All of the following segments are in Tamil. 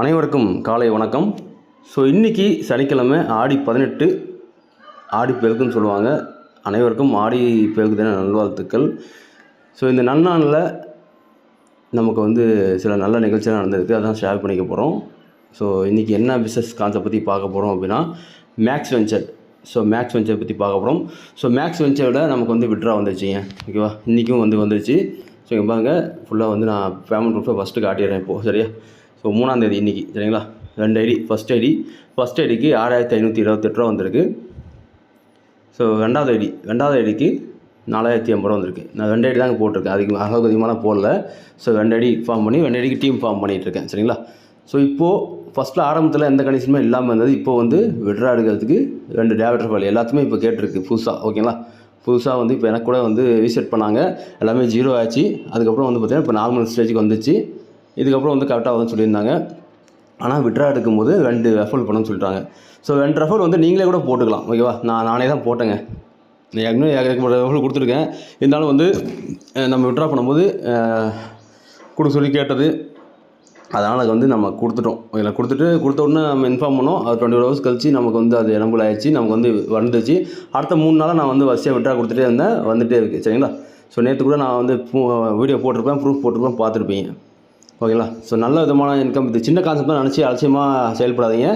அனைவருக்கும் காலை வணக்கம். ஸோ இன்றைக்கி சனிக்கிழமை ஆடி பதினெட்டு ஆடி பெருக்குன்னு சொல்லுவாங்க. அனைவருக்கும் ஆடி பெருக்கு தின நல்வாழ்த்துக்கள். ஸோ இந்த நன்னாளில் நமக்கு வந்து சில நல்ல நிகழ்ச்சியெலாம் நடந்திருக்கு. அதான் ஷேர் பண்ணிக்க போகிறோம் ஸோ இன்றைக்கி என்ன பிஸ்னஸ் கான்செப்ட் பற்றி பார்க்க போகிறோம் அப்படின்னா Max Venture so Max Venture பற்றி பார்க்க போகிறோம் ஸோ மேக்ஸ் வெஞ்சரோட நமக்கு வந்து விட்ரா வந்துருச்சுங்க. ஓகேவா இன்றைக்கும் வந்து வந்துருச்சு. ஸோ இங்கே ஃபுல்லாக வந்து நான் பேமெண்ட் ப்ரூஃபை ஃபஸ்ட்டு காட்டிடுறேன் இப்போது சரியா? ஸோ மூணாந்தேதி இன்றைக்கி சரிங்களா? ரெண்டு ஐடி ஃபஸ்ட் ஐடி. ஃபஸ்ட் ஐடிக்கு ஆறாயிரத்தி ஐநூற்றி இருபத்தெட்டு ரூபா வந்திருக்கு. ஸோ ரெண்டாவது ஐடி ரெண்டாவது ஐடிக்கு நாலாயிரத்தி ஐம்பது ரூபா வந்திருக்கு. நான் ரெண்டு ஐடி தாங்க போட்டிருக்கேன். அதுக்கு அளவுக்கு அதிகமாக போடல. ஸோ ரெண்டு ஐடி ஃபார்ம் பண்ணி ரெண்டு ஐடிக்கு டீம் ஃபார்ம் பண்ணிகிட்ருக்கேன் சரிங்களா? ஸோ இப்போது ஃபஸ்ட்டில் ஆரம்பத்தில் எந்த கண்டிஷனுமே இல்லாமல் இருந்தது. இப்போ வந்து விட்ரா எடுக்கிறதுக்கு ரெண்டு டேவிட்டர் ஃபைல் எல்லாத்துமே இப்போ கேட்டிருக்கு புதுசாக ஓகேங்களா? புதுசாக வந்து இப்போ எனக்கு கூட வந்து ரீசெட் பண்ணாங்க. எல்லாமே ஜீரோ ஆச்சு. அதுக்கப்புறம் வந்து பார்த்திங்கன்னா இப்போ நார்மல் ஸ்டேஜுக்கு வந்துச்சு. இதுக்கப்புறம் வந்து கரெக்டாக வந்து சொல்லியிருந்தாங்க. ஆனால் விட்ரா எடுக்கும்போது ரெண்டு ரெஃபர் பண்ணணும்னு சொல்லிட்டாங்க. ஸோ ரெண்டு ரெஃபர் வந்து நீங்களே கூட போட்டுக்கலாம். ஓகேவா நான் நானே தான் போட்டேங்க. ஏற்கனவே ஏகப்பட்ட ரெஃபர் கொடுத்துருக்கேன். இருந்தாலும் வந்து நம்ம விட்ரா பண்ணும்போது கொடுக்க சொல்லி கேட்டது அதனால் வந்து நம்ம கொடுத்துட்டோம். இதில் கொடுத்துட்டு கொடுத்த உடனே நம்ம இன்ஃபார்ம் பண்ணோம். அது டுவெண்ட்டி ஃபோர் ஹவர்ஸ் கழிச்சு நமக்கு வந்து அது எனபிள் ஆயிடுச்சு. நமக்கு வந்து வந்துச்சு அடுத்த மூணு நாளாக நான் வந்து வரிசையாக விட்ரா கொடுத்துட்டே இருந்தேன். வந்துகிட்டே இருக்குது சரிங்களா? ஸோ நேற்று கூட நான் வந்து வீடியோ போட்டிருப்பேன் ப்ரூஃப் போட்டிருப்பேன் பார்த்துருப்பீங்க. ஓகேங்களா? ஸோ நல்ல விதமான இன்கம் இது சின்ன கான்செப்ட் தான் நினச்சி அலட்சியமாக செயல்படாதீங்க.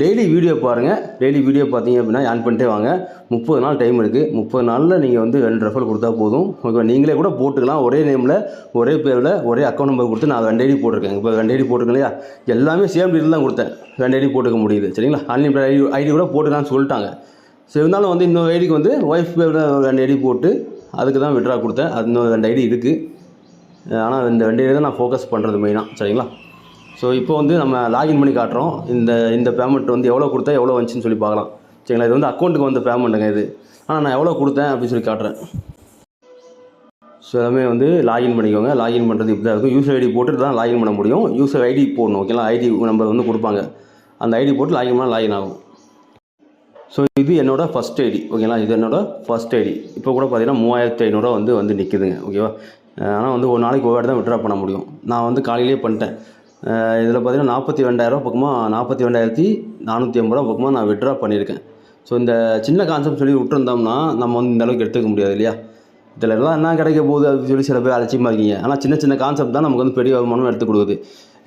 டெய்லி வீடியோ பாருங்கள் டெய்லி வீடியோ பார்த்தீங்க அப்படின்னா ஆன் பண்ணிட்டே வாங்க. முப்பது நாள் டைம் இருக்குது முப்பது நாளில் நீங்கள் வந்து ரெண்டு ரெஃபர் கொடுத்தா போதும். ஓகே நீங்களே கூட போட்டுக்கலாம். ஒரே நேமில் ஒரே பேரில் ஒரே அக்கௌண்ட் நம்பர் கொடுத்து நான் ரெண்டு ஐடி போட்டிருக்கேன். இப்போ ரெண்டு ஐடி போட்டிருக்கேன் இல்லையா? எல்லாமே சேம் டீட்டில் தான் கொடுத்தேன். ரெண்டு ஐடி போட்டுக்க முடியுது. சரிங்களா? அன்லிமிட்டட் ஐடி ஐடி கூட போட்டுக்கலாம்னு சொல்லிட்டாங்க. ஸோ இருந்தாலும் வந்து இன்னொரு ஐடிக்கு வந்து ஒய்ஃப் பேரில் ரெண்டு ஐடி போட்டு அதுக்கு தான் விட்ரா கொடுத்தேன். அது இன்னொரு ரெண்டு ஐடி இருக்குது ஆனால் இந்த ரெண்டு தான் நான் ஃபோக்கஸ் பண்ணுறது மெயினாக சரிங்களா? ஸோ இப்போ வந்து நம்ம லாகின் பண்ணி காட்டுறோம். இந்த இந்த பேமெண்ட் வந்து எவ்வளோ கொடுத்தா எவ்வளோ வந்துச்சுன்னு சொல்லி பார்க்கலாம். சரிங்களா? இது வந்து அக்கௌண்ட்டுக்கு வந்த பேமெண்ட்டுங்க இது. ஆனால் நான் எவ்வளோ கொடுத்தேன் அப்படின்னு சொல்லி காட்டுறேன். ஸோ எல்லாமே வந்து லாகின் பண்ணிக்கோங்க. லாகின் பண்ணுறது இப்படி தான் இருக்கும். யூசர் ஐடி போட்டுட்டு தான் லாகின் பண்ண முடியும். யூசர் ஐடி போடணும் ஓகேங்களா ஐடி நம்பர் வந்து கொடுப்பாங்க. அந்த ஐடி போட்டு லாகின் பண்ணால் லாகின் ஆகும். ஸோ இது என்னோட ஃபஸ்ட் ஐடி ஓகேங்களா இது என்னோடய ஃபஸ்ட் ஐடி இப்போ கூட பார்த்தீங்கன்னா மூவாயிரத்தி ஐநூறுரூவா வந்து வந்து நிற்குதுங்க ஓகேவா ஆனால் வந்து ஒரு நாளைக்கு ஒரு வாட்டி தான் விட்ரா பண்ண முடியும். நான் வந்து காலையிலேயே பண்ணிட்டேன். இதில் பார்த்தீங்கன்னா நாற்பத்தி ரெண்டாயிரம் பக்கமாக நாற்பத்தி ரெண்டாயிரத்தி நானூற்றி ஐம்பது ரூபா பக்கமாக நான் விட்ரா பண்ணியிருக்கேன். ஸோ இந்த சின்ன கான்செப்ட் சொல்லி விட்டுருந்தோம்னா நம்ம வந்து இந்த அளவுக்கு எடுத்துக்க முடியாது இல்லையா? இதில் எல்லாம் என்ன கிடைக்க போகுது அப்படின்னு சொல்லி சில பேர் அலட்சியமாக இருக்கீங்க. ஆனால் சின்ன சின்ன கான்செப்ட் தான் நமக்கு வந்து பெரிய வருமானம் எடுத்து கொடுக்குது.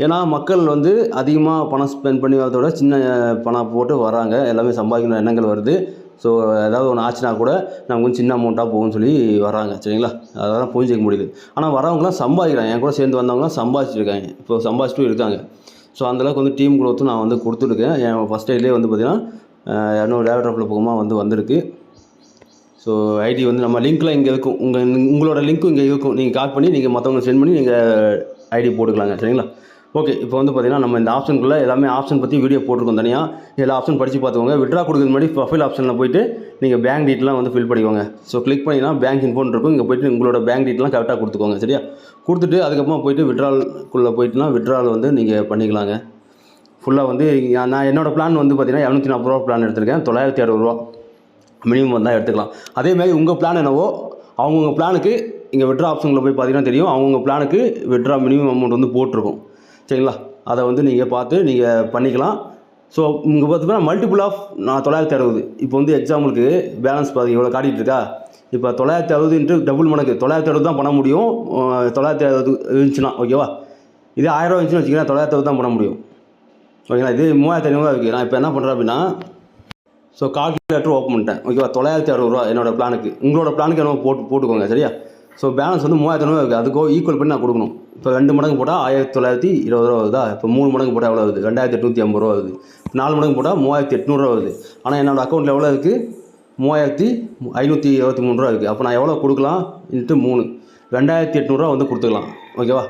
ஏன்னா மக்கள் வந்து அதிகமாக பணம் ஸ்பெண்ட் பண்ணி வரதோட சின்ன பணம் போட்டு வராங்க. எல்லாமே சம்பாதிக்கணும் எண்ணங்கள் வருது. ஸோ ஏதாவது ஒன்று ஆச்சுன்னா கூட நமக்கு வந்து சின்ன அமௌண்ட்டாக போகும்னு சொல்லி வராங்க சரிங்களா? அதெல்லாம் புரிஞ்சிக்க முடியுது ஆனால் வரவங்களாம் சம்பாதிக்கிறாங்க. என் கூட சேர்ந்து வந்தவங்களாம் சம்பாதிச்சிருக்காங்க. இப்போ சம்பாதிச்சிட்டும் இருக்காங்க. ஸோ அந்தளவுக்கு வந்து டீம் குரோத்தும் நான் வந்து கொடுத்துருக்கேன். என் ஃபஸ்ட் ஐடிலே வந்து பார்த்திங்கன்னா இரநூறு டேவலப் பக்கமாக வந்து வந்திருக்கு. ஸோ ஐடி வந்து நம்ம லிங்க்கில் இங்கே இருக்கும். உங்கள் உங்களோட லிங்க்கும் இங்கே இருக்கும். நீங்கள் கால் பண்ணி நீங்கள் மற்றவங்க சென்ட் பண்ணி நீங்கள் ஐடி போட்டுக்கலாங்க சரிங்களா? ஓகே இப்போ வந்து பார்த்தீங்கன்னா நம்ம இந்த ஆப்ஷனுக்குள்ளே எல்லாமே ஆப்ஷன் பற்றி வீடியோ போட்டிருக்கோம் தனியாக எல்லா ஆப்ஷன் படித்து பார்த்துக்கோங்க. விட்ரா கொடுக்குறது முன்னாடி ப்ரொஃபைல் ஆப்ஷனில் போயிட்டு நீங்கள் பேங்க் டீட்டெலாம் வந்து ஃபில் பண்ணிக்கோங்க. ஸோ கிளிக் பண்ணிங்கன்னா பேங்க் இன்ஃபோன் இருக்கும். இங்கே போயிட்டு உங்களோட பேங்க் டீட்டெலாம் கரெக்டாக கொடுத்துக்கோங்க. சரியா? கொடுத்துட்டு அதுக்கப்புறமா போயிட்டு விட்ரால்குள்ளே போயிட்டுனா விட்ரால் வந்து நீங்கள் பண்ணிக்கலாங்க. ஃபுல்லாக வந்து நான் என்னோடய பிளான் வந்து பார்த்தீங்கன்னா இரநூத்தி நாற்பது ரூபா பிளான் எடுத்திருக்கேன். தொள்ளாயிரத்தி அறுபதுரூவா மினிமம் வந்தால் எடுத்துக்கலாம். அதேமாதிரி உங்கள் பிளான் என்னவோ அவங்கவுங்க பிளானுக்கு இங்கே விட்ரா ஆப்ஷனில் போய் பார்த்தீங்கன்னா தெரியும். அவங்கவுங்க பிளானுக்கு விட்ரா மினிமம் அமௌண்ட் வந்து போட்டிருக்கும். சரிங்களா? அதை வந்து நீங்கள் பார்த்து நீங்கள் பண்ணிக்கலாம். ஸோ இங்கே பார்த்தீங்கன்னா மல்டிபிள் ஆஃப் நான் தொள்ளாயிரத்தி அறுபது. இப்போ வந்து எக்ஸாம்பிளுக்கு பேலன்ஸ் பார்த்து இவ்வளோ காட்டிகிட்டு இருக்கா? இப்போ தொள்ளாயிரத்தி அறுபது இன்ட்டு டபுள் மடங்கு. தொள்ளாயிரத்தி அறுபது தான் பண்ண முடியும். தொள்ளாயிரத்தி அறுபது இருந்துச்சுன்னா ஓகேவா இதே ஆயிரம் ரூபா இருந்துச்சுன்னு வச்சுக்கோங்க தொள்ளாயிரத்தி அறுபது தான் பண்ண முடியும். ஓகேங்களா இது மூவாயிரத்தி ஐநூறுரூவா இருக்குது நான் இப்போ என்ன பண்ணுறேன் அப்படின்னா ஸோ கால்குலேட்டர் ஓப்பன் பண்ணிட்டேன். ஓகேவா தொள்ளாயிரத்தி அறுபது ரூபா என்னோடய பிளானுக்கு உங்களோட பிளானுக்கு என்ன போட்டு போட்டுக்கோங்க சரியா? ஸோ பேலன்ஸ் வந்து மூவாயிரத்தி ஐநூறுவா இருக்குது அதுக்கோ ஈக்குவல் பண்ணி நான் கொடுக்கணும். இப்போ ரெண்டு மடங்கு போட்டால் ஆயிரத்தி தொள்ளாயிரத்தி இருபது ரூபா வருதா? இப்போ மூணு மடங்கு போட்டால் எவ்வளோ வருது? ரெண்டாயிரத்தி எட்நூற்றி ஐம்பது ரூபா வருது. நாலு மடங்கு போட்டால் மூவாயிரத்தி எட்நூறுரூவா வருது. ஆனால் என்னோட அக்கௌண்ட்டில் எவ்வளோ இருக்குது மூவாயிரத்தி ஐநூற்றி இருபத்தி மூணு ரூபா இருக்குது அப்போ நான் எவ்வளோ கொடுக்கலாம்? இன்ட்டு மூணு. ரெண்டாயிரத்தி எட்நூறுரூவா வந்து கொடுத்துக்கலாம். ஓகேவா?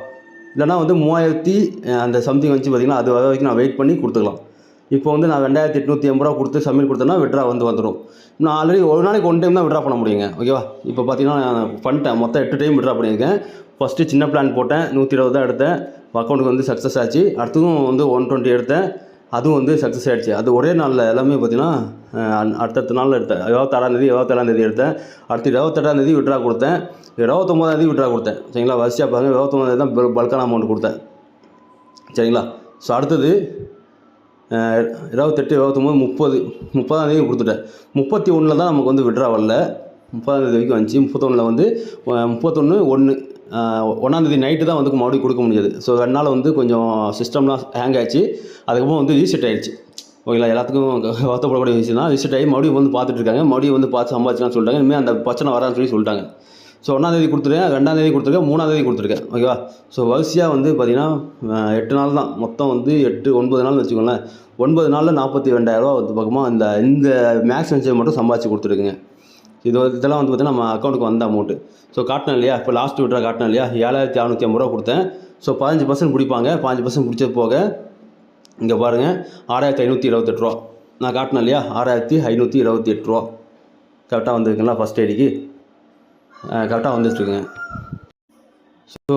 இல்லைனா வந்து மூவாயிரத்தி அந்த சம்திங் வச்சு பார்த்திங்கன்னா அது வர வரைக்கும் நான் வெயிட் பண்ணி கொடுத்துக்கலாம். இப்போ வந்து நான் ரெண்டாயிரத்தி எட்நூற்றி எண்பது ரூபா கொடுத்து சப்மிட் கொடுத்தேன்னா விட்ரா வந்து வந்துடும் நான் ஆல்ரெடி ஒரு நாளைக்கு ஒன் டைம் தான் விட்ரா பண்ண முடியுங்க. ஓகேவா இப்போ பார்த்தீங்கன்னா நான் பண்ணிட்டேன். மொத்தம் எட்டு டைம் விட்ரா பண்ணியிருக்கேன். ஃபஸ்ட்டு சின்ன பிளான் போட்டேன். நூற்றி இருபது தான் எடுத்தேன். அக்கௌண்ட்டுக்கு வந்து சக்ஸஸ் ஆச்சு. அடுத்ததும் வந்து ஒன் டுவெண்ட்டி எடுத்தேன். அதுவும் வந்து சக்ஸஸ் ஆகிடுச்சு அது ஒரே நாளில் எல்லாமே பார்த்தீங்கன்னா அடுத்தடுத்த நாளில் எடுத்தேன். இருபத்தாறாந்தேதி இருபத்தேழாந்தேதி எடுத்தேன். அடுத்து இருபத்தெட்டாந்தேதி விட்ரா கொடுத்தேன். இருபத்தொம்போதாந்தேதி விட்ரா கொடுத்தேன். சரிங்களா? வரிசையாக பாருங்கள் இருபத்தொம்போதாந்தேதி தான் பல்கான அமௌண்ட் கொடுத்தேன். சரிங்களா? ஸோ அடுத்தது இருபத்தெட்டு இருபத்தொம்போது முப்பது முப்பதாம் தேதி கொடுத்துட்டேன் முப்பத்தி ஒன்றில் தான் நமக்கு வந்து விட்ரா வரல. முப்பதாம் தேதி வரைக்கும் வந்துச்சு. முப்பத்தொன்னில் வந்து முப்பத்தொன்று ஒன்று ஒன்றாந்தேதி நைட்டு தான் வந்து மறுபடியும் கொடுக்க முடியாது ஸோ ரெண்டு வந்து கொஞ்சம் சிஸ்டம்லாம் ஹேங் ஆச்சு அதுக்கப்புறம் வந்து ரீசெட் ஆகிடுச்சு ஓகேங்களா? எல்லாத்துக்கும் வருத்தப்படக்கூடிய விஷயம் தான். ரீசெட் ஆகி மறுபடியும் வந்து பார்த்துட்டு இருக்காங்க. மறுபடியும் வந்து பார்த்து சம்பாதிச்சுலாம் சொல்லிட்டாங்க. இனிமேல் அந்த பிரச்சனை வரான்னு சொல்லி சொல்லிட்டாங்க. ஸோ ஒன்றாந்தேதி கொடுத்துருக்கேன் ரெண்டாந்தேதி கொடுத்துருக்கேன் மூணாந்தேதி கொடுத்துருக்கேன். ஓகேவா ஸோ வரிசையாக வந்து பார்த்திங்கன்னா எட்டு நாள் தான். மொத்தம் வந்து எட்டு ஒன்பது நாள்னு வச்சுக்கோங்களேன். ஒன்பது நாளில் நாற்பத்தி ரெண்டாயிரரூவா வந்து பக்கமாக இந்த இந்த மேக்ஸ் வெஞ்சர் மட்டும் சம்பாதிச்சு கொடுத்துருக்குங்க. இது இதெல்லாம் வந்து பார்த்தீங்கன்னா நம்ம அக்கௌண்ட்டுக்கு வந்த அமௌண்ட்டு ஸோ காட்டினேன் இல்லையா? இப்போ லாஸ்ட் விட்ரா காட்டினேன் இல்லையா? ஏழாயிரத்தி அறநூற்றி ஐம்பது ரூபா கொடுத்தேன். ஸோ பதினஞ்சு பர்சன்ட் பிடிப்பாங்க. பாஞ்சு பர்சன்ட் பிடிச்சது போக இங்கே பாருங்கள் ஆறாயிரத்தி ஐநூற்றி இருபத்தெட்டு ரூபா நான் காட்டினேன் இல்லையா? ஆறாயிரத்தி ஐநூற்றி இருபத்தி எட்டு ரூபா கரெக்டாக வந்திருக்குங்களா ஃபஸ்ட் ஐடிக்கு கரெக்டாக வந்துட்டுருக்குங்க. ஸோ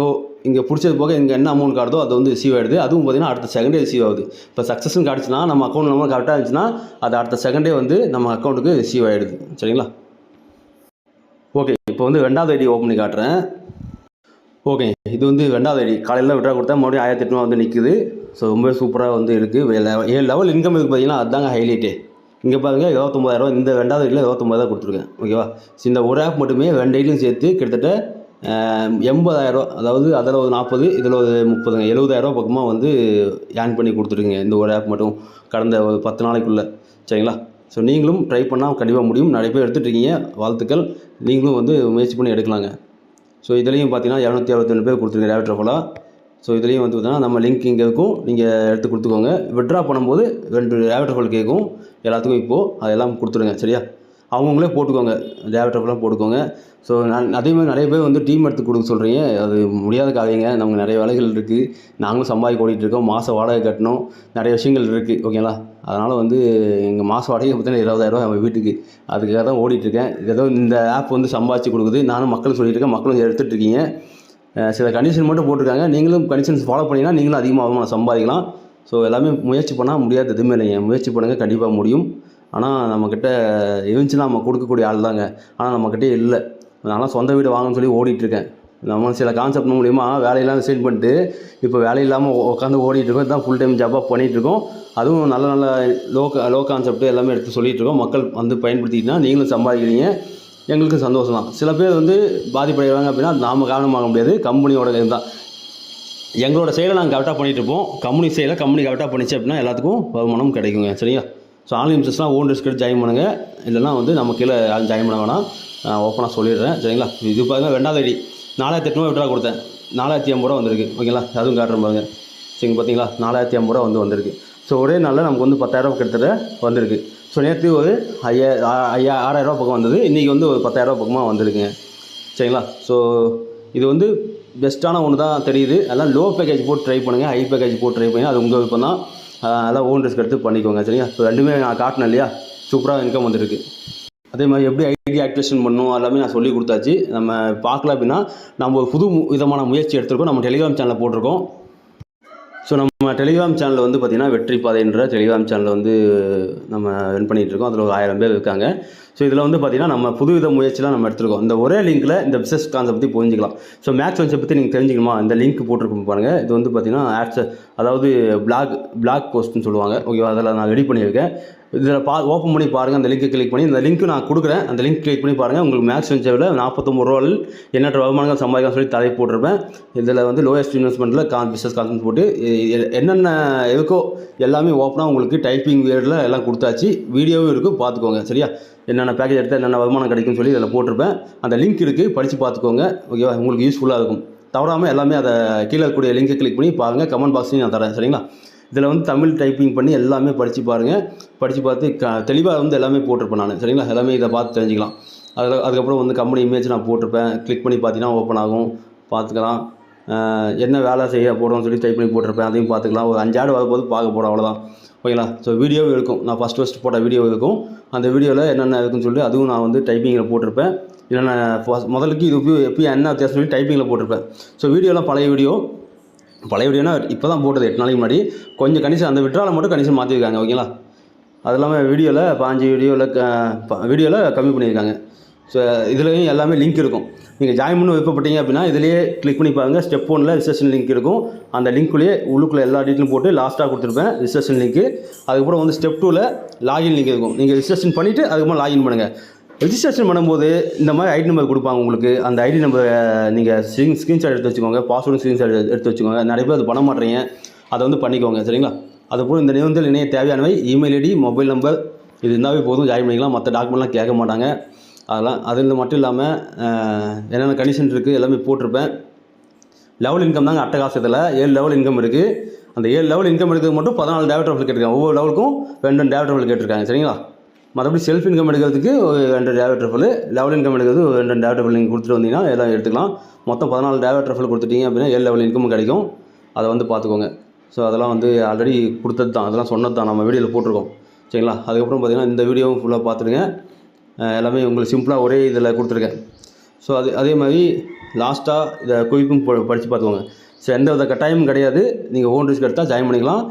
இங்கே பிடிச்சது போக இங்கே என்ன அமௌண்ட் காட்டுதோ அது வந்து ரிசீவ் ஆகிடுது அதுவும் பார்த்தீங்கன்னா அடுத்த செகண்டே ரிசீவ் ஆகுது. இப்போ சக்ஸஸ்ன்னு காட்டுச்சுன்னா நம்ம அக்கௌண்ட் நம்ம கரெக்டாக இருந்துச்சுன்னா அது அடுத்த செகண்டே வந்து நம்ம அக்கௌண்ட்டுக்கு ரிசீவ் ஆகிடுது சரிங்களா? ஓகே இப்போ வந்து ரெண்டாவது ஐடி ஓப்பன் பண்ணி காட்டுறேன். ஓகே இது வந்து ரெண்டாவது ஐடி காலையில் விட்ரா கொடுத்தா மறுபடியும் ஆயிரத்தி எட்நூறு வந்து நிற்குது ஸோ ரொம்ப சூப்பராக வந்து இருக்குது ஏழு லெவல் இன்கம் இருக்குது பார்த்திங்கன்னா அதுதாங்க ஹைலைட்டு இங்கே பாருங்கள் இருபத்தொம்பதாயிரம் இந்த ரெண்டாவது வீட்டில் இருபத்தொம்பதாயிரம் கொடுத்துருக்கேன். ஓகேவா இந்த ஒரு ஆப் மட்டுமே ரெண்டு ஐடியும் சேர்த்து கிட்டத்தட்ட அஹ், எண்பதாயிரம் அதாவது அதில் ஒரு நாற்பது இதில் ஒரு முப்பதுங்க எழுபதாயிரரூவா பக்கமாக வந்து ஏர்ன் பண்ணி கொடுத்துருங்க இந்த ஒரு ஆப் மட்டும் கடந்த ஒரு பத்து நாளைக்குள்ளே. சரிங்களா? ஸோ நீங்களும் ட்ரை பண்ணால் கண்டிப்பாக முடியும். நிறைய பேர் எடுத்துகிட்ருக்கீங்க வாழ்த்துக்கள். நீங்களும் வந்து முயற்சி பண்ணி எடுக்கலாங்க. ஸோ இதுலேயும் பார்த்தீங்கன்னா இரநூத்தி அறுபத்தொன்று பேர் கொடுத்துருங்க டேரக்டர் ரஃபலாக ஸோ இதுலேயும் வந்து பார்த்தீங்கன்னா நம்ம லிங்க் இங்கே இருக்கும். நீங்கள் எடுத்து கொடுத்துக்கோங்க. விட்ரா பண்ணும்போது ரெண்டு ரேவட் ரஃபல் கேட்கும் எல்லாத்துக்கும் இப்போது அதெல்லாம் கொடுத்துருங்க சரியா? அவங்கவுங்களே போட்டுக்கோங்க. ரேவட் ரஃபலாக போட்டுக்கோங்க. ஸோ நான் அதே மாதிரி நிறைய பேர் வந்து டீம் எடுத்து கொடுக்க சொல்கிறீங்க அது முடியாத காரியங்க. நமக்கு நிறைய வேலைகள் இருக்குது நாங்களும் சம்பாதிக்க ஓடிட்டுருக்கோம் மாத வாடகை கட்டணும். நிறைய விஷயங்கள் இருக்குது ஓகேங்களா அதனால் வந்து எங்கள் மாத வாடகை பார்த்தீங்கன்னா இருபதாயிரரூவா நம்ம வீட்டுக்கு. அதுக்காக தான் ஓடிட்டுருக்கேன் ஏதோ இந்த ஆப் வந்து சம்பாதிச்சு கொடுக்குது. நானும் மக்களுக்கு சொல்லிட்டு இருக்கேன். மக்களும் எடுத்துகிட்டு இருக்கீங்க. சில கண்டிஷன் மட்டும் போட்டிருக்காங்க. நீங்களும் கண்டிஷன்ஸ் ஃபாலோ பண்ணிங்கன்னா நீங்களும் அதிகமாக வருமானம் சம்பாதிக்கலாம். ஸோ எல்லாமே முயற்சி பண்ணால் முடியாது எதுவுமே இல்லைங்க. முயற்சி பண்ணுங்கள் கண்டிப்பாக முடியும். ஆனால் நம்மக்கிட்ட இருந்துச்சுன்னா நம்ம கொடுக்கக்கூடிய ஆள் தாங்க. ஆனால் நம்மக்கிட்டே இல்லை. நான்லாம் சொந்த வீடு வாங்கணும்னு சொல்லி ஓடிட்டுருக்கேன். நம்ம சில கான்செப்ட் மூலிமா வேலையெல்லாம் ரிசைன் பண்ணிட்டு இப்போ வேலை இல்லாமல் உட்காந்து ஓடிட்டுருக்கோம். இதுதான் ஃபுல் டைம் ஜாபாக பண்ணிகிட்டு இருக்கோம் அதுவும் நல்ல நல்ல லோ லோ கான்செப்ட் எல்லாமே எடுத்து சொல்லிகிட்ருக்கோம் இருக்கோம் மக்கள் வந்து பயன்படுத்திக்கிட்டா நீங்களும் சம்பாதிக்கிறீங்க. எங்களுக்கு சந்தோஷம் தான் சில பேர் வந்து பாதிப்படைகிறாங்க அப்படின்னா நாம் காரணமாக முடியாது கம்பெனியோட தான். எங்களோட செயலை நாங்கள் கரெக்டாக பண்ணிகிட்டு இருப்போம். கம்பெனி செயலை கம்பெனி கரெக்டாக பண்ணிச்சு அப்படின்னா எல்லாத்துக்கும் வருமானம் கிடைக்குங்க சரியா ஸோ ஆன்லைன் பிஸ்னஸ்லாம் ஓன் ரிஸ்க் எடுத்து ஜாயின் பண்ணுங்கள் இல்லைனா வந்து நம்ம கீழே யாரும் ஜாயின் பண்ண வேணாம். ஓப்பனாக சொல்லிடுறேன் சரிங்களா? இது பார்த்தீங்கன்னா ரெண்டாவது ஐடி. நாலாயிரத்தி எட்நூறு விட்ரா கொடுத்தேன். நாலாயிரத்தி ஐம்பது ரூபா வந்திருக்கு ஓகேங்களா? அதுவும் காட்டுறேன் பாருங்க. சரிங்க பார்த்தீங்களா நாலாயிரத்தி ஐம்பது ரூபா வந்து வந்திருக்கு. ஸோ ஒரே நாளில் நமக்கு வந்து பத்தாயிரரூபா கிட்டத்தட்ட வந்திருக்கு. ஸோ நேற்று ஒரு ஐயா ஐயா ஆறாயிரரூபா பக்கம் வந்தது. இன்றைக்கி வந்து ஒரு பத்தாயிரரூபா பக்கமாக வந்திருக்குங்க. சரிங்களா? ஸோ இது வந்து பெஸ்ட்டான ஒன்று தான் தெரியுது. அதெல்லாம் லோ பேக்கேஜ் போட்டு ட்ரை பண்ணுங்கள் ஹை பேக்கேஜ் போட்டு ட்ரை பண்ணுங்கள் அது உங்கள் விருப்பம் தான் அதெல்லாம் ஓன் ரிஸ்க் எடுத்து பண்ணிக்கோங்க. சரிங்களா? இப்போ ரெண்டுமே நான் காட்டினேன் இல்லையா? சூப்பராக இன்கம் வந்திருக்கு. அதே மாதிரி எப்படி ஐடி ஆக்டிவேஷன் பண்ணும் எல்லாமே நான் சொல்லி கொடுத்தாச்சு. நம்ம பார்க்கல அப்படின்னா நம்ம ஒரு புது மு- விதமான முயற்சி எடுத்திருக்கோம். நம்ம டெலிகிராம் சேனலில் போட்டிருக்கோம். நம்ம டெலிகிராம் சேனலில் வந்து பார்த்திங்கன்னா வெற்றி பாதைன்ற டெலிகிராம் சேனலில் வந்து நம்ம ரன் பண்ணிகிட்டு இருக்கோம். அதில் ஒரு ஆயிரம் பேர் இருக்காங்க. ஸோ இதில் வந்து பார்த்திங்கன்னா நம்ம புதுவித முயற்சிலாம் நம்ம எடுத்துருக்கோம். இந்த ஒரே லிங்க்கில் இந்த பிஸ்னஸ் கான்செப்ட் பற்றி புரிஞ்சிக்கலாம். ஸோ மேக்ஸ் கான்செப்ட் பற்றி நீங்கள் தெரிஞ்சுக்கணுமா? இந்த லிங்க் போட்டிருக்கோம் பாருங்கள் இது வந்து பார்த்திங்கன்னா ஆட்ஸ் அதாவது பிளாக் பிளாக் போஸ்ட்னு சொல்லுவாங்க. ஓகேவா அதில் நான் ரெடி பண்ணியிருக்கேன். இதில் பா ஓப்பன் பண்ணி பாருங்கள் அந்த லிங்க்கை கிளிக் பண்ணி இந்த லிங்க்கு நான் கொடுக்குறேன். அந்த லிங்க் கிளிக் பண்ணி பாருங்கள் உங்களுக்கு மேக்ஸ் வெஞ்சரில் நாற்பத்தொம்பது ரூபாயில் எண்ணற்ற வருமானங்கள் சம்பாதிக்கலாம் சொல்லி தலை போட்டிருப்பேன். இதில் வந்து லோயஸ்ட் இன்வெஸ்ட்மெண்ட்டில் கான் பிஸ்னஸ் கான்செப்ட் போட்டு என்னென்ன இருக்கோ எல்லாமே ஓப்பனாக உங்களுக்கு டைப்பிங் வேர்டில் எல்லாம் கொடுத்தாச்சு. வீடியோவும் இருக்குது பார்த்துக்கோங்க. சரியா? என்ன என்னென்ன பேக்கேஜ் எடுத்தால் என்னென்ன வருமானம் கிடைக்கும்னு சொல்லி இதில் போட்டிருப்பேன். அந்த லிங்க் இருக்குது படித்து பார்த்துக்கோங்க. ஓகேவா உங்களுக்கு யூஸ்ஃபுல்லாக இருக்கும். தவறாமல் எல்லாமே அதை கீழே இருக்கக்கூடிய லிங்கை கிளிக் பண்ணி பாருங்கள் கமெண்ட் பாக்ஸ்லையும் நான் தரேன். சரிங்களா? இதில் வந்து தமிழ் டைப்பிங் பண்ணி எல்லாமே படித்து பாருங்கள் படித்து பார்த்து க தெளிவாக வந்து எல்லாமே போட்டிருப்பேன் நான். சரிங்களா? எல்லாமே இதை பார்த்து தெரிஞ்சுக்கலாம். அதில் அதுக்கப்புறம் வந்து கம்பெனி இமேஜ் நான் போட்டிருப்பேன். கிளிக் பண்ணி பார்த்தீங்கன்னா ஓப்பன் ஆகும். பார்த்துக்கலாம். என்ன வேலை செய்ய போகிறோம்னு சொல்லி டைப் பண்ணி போட்டிருப்பேன். அதையும் பார்த்துக்கலாம். ஒரு அஞ்சு ஆடு வரும்போது பார்க்க போகிறோம் அவ்வளோதான் ஓகேங்களா ஸோ வீடியோவும் இருக்கும். நான் ஃபஸ்ட் ஃபஸ்ட் போட்ட வீடியோ இருக்கும். அந்த வீடியோவில் என்னென்ன இருக்குன்னு சொல்லி அதுவும் நான் வந்து டைப்பிங்கில் போட்டிருப்பேன். இல்லைன்னா ஃபஸ்ட் முதலுக்கு இது எப்பயும் எப்பயும் என்ன வித்தியாசம் சொல்லி டைப்பிங்கில் போட்டிருப்பேன். ஸோ வீடியோலாம் பழைய வீடியோ பழைய வீடியோனா இப்போ தான் போட்டது எட்டு நாளைக்கு முன்னாடி. கொஞ்சம் கண்டிஷன் அந்த விட்ரால மட்டும் கண்டிஷன் மாற்றிருக்காங்க ஓகேங்களா அது இல்லாமல் வீடியோவில் பாஞ்சு வீடியோவில் வீடியோவில் கம்மி பண்ணியிருக்காங்க. ஸோ இதுலேயும் எல்லாமே லிங்க் இருக்கும். நீங்கள் ஜாயின் பண்ண விருப்பப்பட்டீங்க அப்படின்னா இதுலேயே கிளிக் பண்ணி பாருங்கள் ஸ்டெப் ஒனில் ரிசர்ஷன் லிங்க் இருக்கும். அந்த லிங்க்குள்ளேயே உள்ளுக்குள்ளே எல்லா டீட்டெயிலும் போட்டு லாஸ்ட்டாக கொடுத்துருப்பேன் ரிசர்ஷன் லிங்க்கு அதுக்கப்புறம் வந்து ஸ்டெப் டூவில் லாகின் லிங்க் இருக்கும். நீங்கள் ரிஜிஸ்ட்ரேஷன் பண்ணிவிட்டு அதுக்கப்புறம் லாகின் பண்ணுங்கள் ரிஜிஸ்ட்ரேஷன் பண்ணும்போது இந்த மாதிரி ஐடி நம்பர் கொடுப்பாங்க உங்களுக்கு. அந்த ஐடி நம்பர் நீங்கள் ஸ்க்ரீன் ஸ்க்ரீன்ஷாட் எடுத்து வச்சுக்கோங்க. பாஸ்வேர்டு ஸ்க்ரீன்ஷாட் எடுத்து வச்சுக்கோங்க. நிறைய பேர் அது பண்ண மாட்டேறீங்க அதை வந்து பண்ணிக்கோங்க சரிங்களா? அதுபோல் இந்த நிபந்தனை இணைய தேவையானவை இமெயில் ஐடி மொபைல் நம்பர் இது இருந்தாவே போதும். ஜாயின் பண்ணிக்கலாம். மற்ற டாக்குமெண்ட்லாம் கேட்க மாட்டாங்க. அதெல்லாம் அது மட்டும் இல்லாமல் என்னென்ன கண்டிஷன் இருக்குது எல்லாமே போட்டிருப்பேன். லெவல் இன்கம் தாங்க அட்டகாசத்தில். ஏழு லெவல் இன்கம் இருக்குது அந்த ஏழு லெவல் இன்கம் எடுக்கிறது மட்டும் பதினாலு டேவட் ரஃபில் கேட்டிருக்காங்க. ஒவ்வொரு லெவலுக்கும் ரெண்டு ரெண்டு டேவட் ரஃபில் கேட்டிருக்காங்க. சரிங்களா? மற்றபடி செல்ஃப் இன்கம் எடுக்கிறதுக்கு ஒரு ரெண்டு டேவட் ரஃபில் லெவல் இன்கம் எடுக்கிறது ஒரு ரெண்டு ரெண்டு டேவட் ரஃபில் நீங்கள் கொடுத்துட்டு வந்தீங்கன்னா எல்லாம் எடுத்துக்கலாம். மொத்தம் பதினாலு டேவட் ரஃபில் கொடுத்துட்டீங்க அப்படின்னா ஏழு லெவல் இன்கம் கிடைக்கும். அதை வந்து பார்த்துக்கோங்க. ஸோ அதெல்லாம் வந்து ஆல்ரெடி கொடுத்தது தான் அதெல்லாம் சொன்னது தான் நம்ம வீடியோவில் போட்டிருக்கோம். சரிங்களா? அதுக்கப்புறம் பார்த்தீங்கன்னா இந்த வீடியோவும் ஃபுல்லாக பார்த்துடுங்க. எல்லாமே உங்களுக்கு சிம்பிளாக ஒரே இதில் கொடுத்துருக்கேன். ஸோ அது அதே மாதிரி லாஸ்ட்டாக இதை குவிப்பும் படித்து பார்த்துக்கோங்க. ஸோ எந்த வித கட்டாயமும் கிடையாது. நீங்கள் ஓன் ரிஸ்க் எடுத்தால் ஜாயின் பண்ணிக்கலாம்.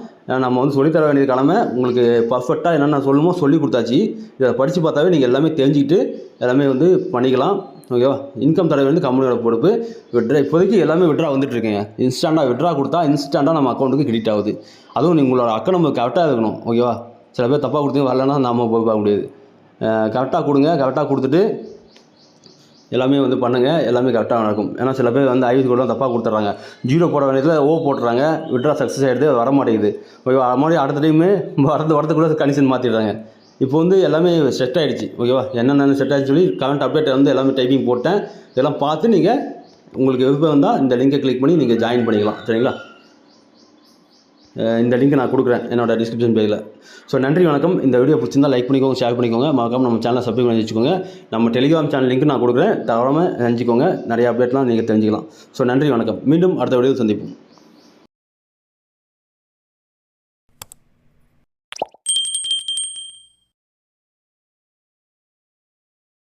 நம்ம வந்து சொல்லித்தர வேண்டியது கிழமை உங்களுக்கு பர்ஃபெக்டாக என்னென்ன சொல்லுமோ சொல்லி கொடுத்தாச்சு. இதை படித்து பார்த்தாவே நீங்கள் எல்லாமே தெரிஞ்சுக்கிட்டு எல்லாமே வந்து பண்ணிக்கலாம். ஓகேவா இன்கம் தடவை வந்து கம்பெனியோட பொறுப்பு. விட்ரா இப்போதைக்கு எல்லாமே விட்ரா வந்துட்டு இன்ஸ்டாண்டாக விட்ரா கொடுத்தா இன்ஸ்டாண்டாக நம்ம அக்கௌண்ட்டுக்கு கிரெடிட் ஆகுது. அதுவும் நீங்கள் உங்களோட அக்கௌண்ட் நம்ம கரெக்டாக இருக்கணும். ஓகேவா சில பேர் தப்பாக கொடுத்தீங்க வரலன்னா நம்ம போய் பார்க்க முடியாது. கரெக்டாக கொடுங்க கரெக்டாக கொடுத்துட்டு எல்லாமே வந்து பண்ணுங்கள் எல்லாமே கரெக்டாக நடக்கும். ஏன்னா சில பேர் வந்து ஐவி கூட தப்பாக கொடுத்துட்றாங்க. ஜீரோ போட வேண்டியதில் ஓ போட்டுறாங்க விட்ரா சக்ஸஸ் ஆகிடுது வர மாட்டேங்குது ஓகேவா? மாதிரி அடுத்த டைமு வரது வரதுக்குள்ளே கண்டிஷன் மாற்றிடுறாங்க இப்போ வந்து எல்லாமே செட் ஆகிடுச்சு ஓகேவா? என்னென்ன செட் ஆகிடுச்சு சொல்லி கரண்ட் அப்டேட் வந்து எல்லாமே டைப்பிங் போட்டேன். இதெல்லாம் பார்த்து நீங்கள் உங்களுக்கு விருப்பம் வந்தால் இந்த லிங்கை கிளிக் பண்ணி நீங்கள் ஜாயின் பண்ணிக்கலாம். சரிங்களா? இந்த லிங்க் நான் கொடுக்குறேன் என்னோட டிஸ்கிரிப்ஷன் பேஜில் ஸோ நன்றி வணக்கம். இந்த வீடியோ பிடிச்சிருந்தா லைக் பண்ணிக்கோங்க ஷேர் பண்ணிக்கோங்க. மறக்காம நம்ம சேனலை சப்ஸ்கிரைப் பண்ணி வச்சுக்கோங்க. நம்ம டெலிகிராம் சேனல் லிங்க் நான் கொடுக்குறேன். தவறாமல் நினச்சிக்கோங்க நிறைய அப்டேட்லாம் நீங்கள் தெரிஞ்சுக்கலாம். ஸோ நன்றி வணக்கம். மீண்டும் அடுத்த வீடியோ சந்திப்போம்.